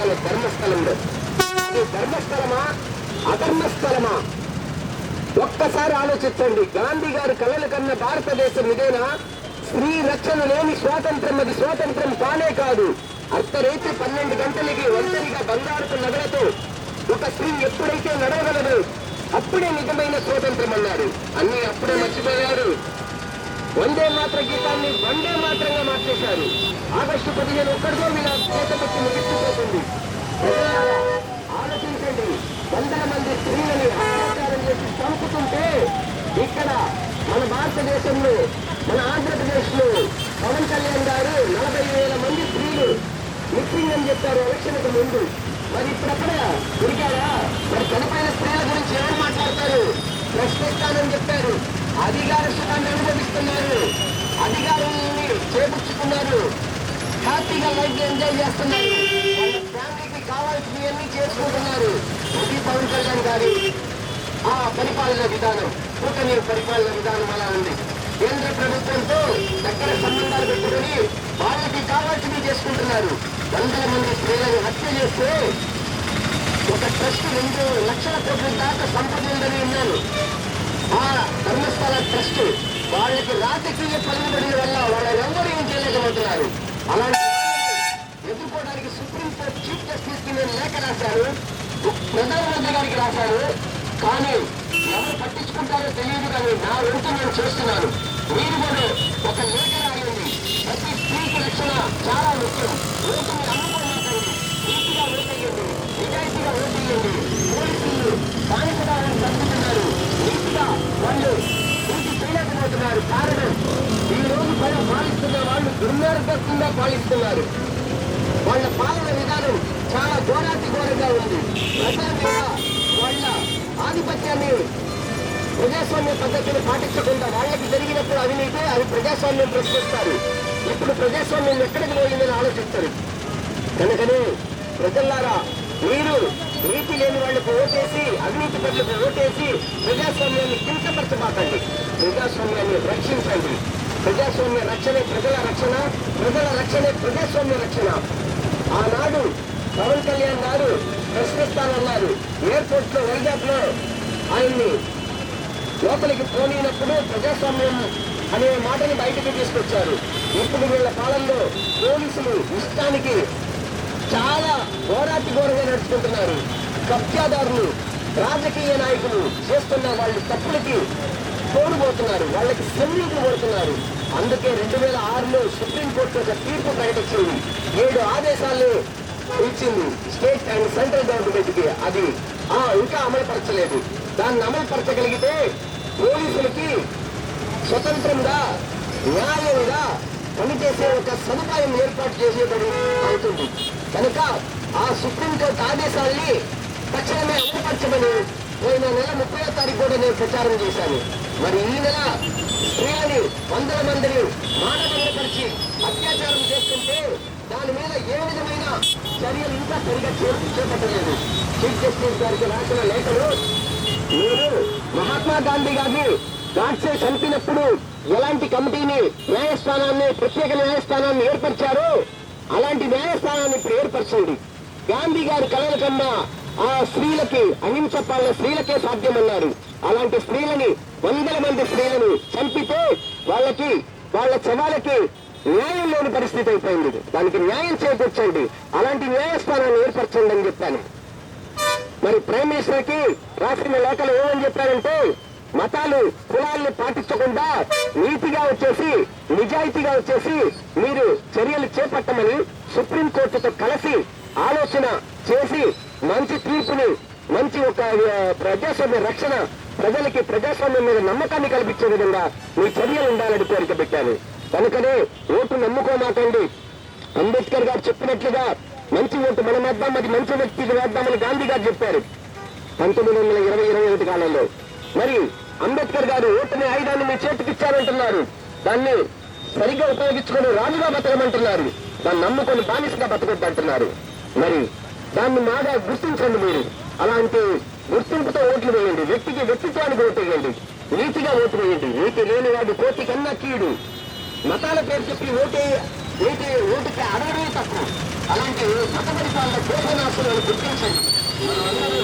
గల ధర్మస్థలంలో. అది ధర్మస్థలమా? అధర్మస్థలమా? ఒక్కసారి ఆలోచించండి. గాంధీ గారు కలలు కన్న భారతదేశం ఇదేనా? స్త్రీ రక్షణ లేని స్వాతంత్రం అది స్వాతంత్రం కానే కాదు. అర్ధరేత్రి పన్నెండు గంటలకి ఒంటరిగా బంగారుపు నగలతో ఒక స్త్రీ ఎప్పుడైతే నడవగలదు అప్పుడే నిజమైన స్వాతంత్రం అన్నారు అన్ని అప్పుడే మర్చిపోయారు వందే మాత్ర గీతాన్ని వందే మాత్రంగా మార్చేశారు. ఆగస్టు పదిహేను ఒక్కడితో మీరు చేతపెట్టి ముగించిపోతుంది ప్రజలారా, ఆలోచించండి వందల మంది స్త్రీలని అత్యాచారం చేసి చంపుతుంటే ఇక్కడ మన భారతదేశంలో మన ఆంధ్రప్రదేశ్లో పవన్ కళ్యాణ్ గారు నలభై వేల మంది స్త్రీలు మిక్సింగ్ అని చెప్పారు ఎలక్షన్కు ముందు. మరి ఇప్పుడక్కడ దొరికారా? మరి చనిపోయిన స్త్రీల గురించి ఎవరు మాట్లాడతారు? ప్రశ్నిస్తానని చెప్పారు. అధికార సుఖాన్ని అనుభవిస్తున్నారు. అధికారాన్ని చేపుచ్చుకున్నారు హ్యాపీగా లైఫ్ ఎంజాయ్ చేస్తున్నారు. వాళ్ళ ఫ్యామిలీకి కావాల్సినవన్నీ చేసుకుంటున్నారు. ఇది పవన్ కళ్యాణ్ గారి ఆ పరిపాలన విధానం కూటమి పరిపాలన విధానం పెట్టుకుని వాళ్ళకి కావాల్సినవి చేసుకుంటున్నారు. వందల మంది స్త్రీలను హత్య చేస్తే ఒక ట్రస్ట్ రెండు లక్షల కోట్ల దాకా సంపద ఉందని విన్నాను. ఆ ధర్మస్థల ట్రస్ట్ వాళ్ళకి రాజకీయ పలుకుబడి వల్ల వాళ్ళెవరూ ఏం చేయలేకపోతున్నారు. అలాంటి ఎదుర్కోవడానికి సుప్రీంకోర్టు చీఫ్ జస్టిస్కి నేను లేఖ రాశాను ప్రధానమంత్రి గారికి రాశాను కానీ ఎవరు పట్టించుకుంటారో తెలియదు కానీ నా వంతు నేను చేస్తున్నాను. మీరు కూడా ఒక లేఖ రక్షణ చాలా ముఖ్యం. ఓటుని అమ్ముకోమాకండి నీతిగా ఓటేయండి నిజాయితీగా ఓటేయండి పోలీసులు బానిసదారులను చంపుతున్నారు. నీతిగా వాళ్ళు నీతి చేయలేకపోతున్నారు. కారణం ఈ రోజు పైన పాలిస్తున్న వాళ్ళు దుర్మార్గంగా పాలిస్తున్నారు. వాళ్ళ పాలన విధానం చాలా ఘోరాతి ఘోరంగా ఉంది. ప్రజల మీద వాళ్ళ ఆధిపత్యాన్ని ప్రజాస్వామ్య పద్ధతిని పాటించకుండా వాళ్ళకి జరిగినప్పుడు అవినీతి అది ప్రజాస్వామ్యం ప్రశ్నిస్తారు. ఇప్పుడు ప్రజాస్వామ్యం ఎక్కడికి పోయిందని ఆలోచిస్తారు. కనుకనే ప్రజల్లారా మీరు నీతి లేని వాళ్ళకు ఓటేసి అవినీతి పనులకు ఓటేసి ప్రజాస్వామ్యాన్ని కించపరచబాకండి. ప్రజాస్వామ్యాన్ని రక్షించండి. ప్రజాస్వామ్య రక్షణే ప్రజల రక్షణ ప్రజల రక్షణే ప్రజాస్వామ్య రక్షణ. ఆనాడు పవన్ కళ్యాణ్ గారు ప్రశ్నిస్తానన్నారు ఎయిర్పోర్ట్లో వైజాగ్లో ఆయన్ని లోపలికి పోనీనప్పుడు ప్రజాస్వామ్యం అనే మాటను బయటకు తీసుకొచ్చారు. ఇప్పుడు వీళ్ళ కాలంలో పోలీసులు ఇష్టానికి చాలా ఘోరాతి ఘోరంగా నడుచుకుంటున్నారు. కబ్జాదారులు రాజకీయ నాయకులు చేస్తున్న వాళ్ళ తప్పులకి తోడుపోతున్నారు. వాళ్ళకి సమీపం కొడుతున్నారు. అందుకే రెండు వేల ఆరులో సుప్రీంకోర్టు ఒక తీర్పు ప్రకటించింది. ఏడు ఆదేశాలు ఇచ్చింది స్టేట్ అండ్ సెంట్రల్ గవర్నమెంట్కి. అది ఆ ఇంకా అమలుపరచలేదు. దాన్ని అమలుపరచగలిగితే పోలీసులకి స్వతంత్రంగా న్యాయంగా పనిచేసే ఒక సదుపాయం ఏర్పాటు చేసేబడి అవుతుంది. కనుక ఆ సుప్రీంకోర్టు ఆదేశాల్ని తక్షణమే అమలుపరచమని పోయిన నెల ముప్పై తారీఖు కూడా నేను ప్రచారం చేశాను. మరి ఈ నెల స్త్రీలని వందల మందిని మానవంతపరిచి అత్యాచారం చేస్తుంటే దాని మీద ఏ విధమైన చర్యలు ఇంకా సరిగా చేపట్టలేదు. చీఫ్ జస్టిస్ గారికి రాసిన లేఖలు మీరు మహాత్మా గాంధీ గారిని గాడ్సే చంపినప్పుడు ఎలాంటి కమిటీని న్యాయస్థానాన్ని ప్రత్యేక న్యాయస్థానాన్ని ఏర్పరిచారో అలాంటి న్యాయస్థానాన్ని ఇప్పుడు ఏర్పరచండి గాంధీ గారి కలల కన్నా ఆ స్త్రీలకి అహింస పాలన స్త్రీలకే సాధ్యమన్నారు. అలాంటి స్త్రీలని వందల మంది స్త్రీలను చంపితే వాళ్ళకి వాళ్ళ శవాలకి న్యాయం లేని పరిస్థితి అయిపోయింది. దానికి న్యాయం చేకూర్చండి. అలాంటి న్యాయస్థానాన్ని ఏర్పరచండి అని చెప్పాను. మరి ప్రైమ్ మినిస్టర్కి రాసిన లేఖలు ఏమని చెప్పారంటే మతాలు కులాలను పాటించకుండా నీతిగా వచ్చేసి నిజాయితీగా వచ్చేసి మీరు చర్యలు చేపట్టమని సుప్రీం కోర్టుతో కలిసి ఆలోచన చేసి మంచి తీర్పుని మంచి ఒక ప్రజాస్వామ్య రక్షణ ప్రజలకి ప్రజాస్వామ్యం మీద నమ్మకాన్ని కల్పించే విధంగా మీ చర్యలు ఉండాలని కోరిక పెట్టాను. కనుకనే ఓటు నమ్ముకోమాకండి. అంబేద్కర్ గారు చెప్పినట్లుగా మంచి ఓటు మనం వేద్దాం అది మంచి వ్యక్తికి వేద్దామని గాంధీ గారు చెప్పారు. పంతొమ్మిది వందల ఇరవై ఇరవై ఒకటి కాలంలో. మరి అంబేద్కర్ గారు ఓటమి ఆయుధాన్ని మీ చేతికి ఇచ్చారంటున్నారు. దాన్ని సరిగ్గా ఉపయోగించుకొని రాజుగా బతకమంటున్నారు. దాన్ని నమ్ముకొని బానిసగా బతకొద్దంటున్నారు. మరి దాన్ని బాగా గుర్తించండి మీరు. అలాంటి గుర్తింపుతో ఓట్లు వేయండి. వ్యక్తికి వ్యక్తిత్వానికి ఓటు వేయండి. నీతిగా ఓటు వేయండి. నీతి లేని వాడు కోటి కన్నా కీడు. మతాల పేరు చెప్పి ఓటే నీటి ఓటుకి అడగడమే తక్కువ అలాంటి మతపరిపాలన భోజనాసులను గుర్తించండి. మనమందరూ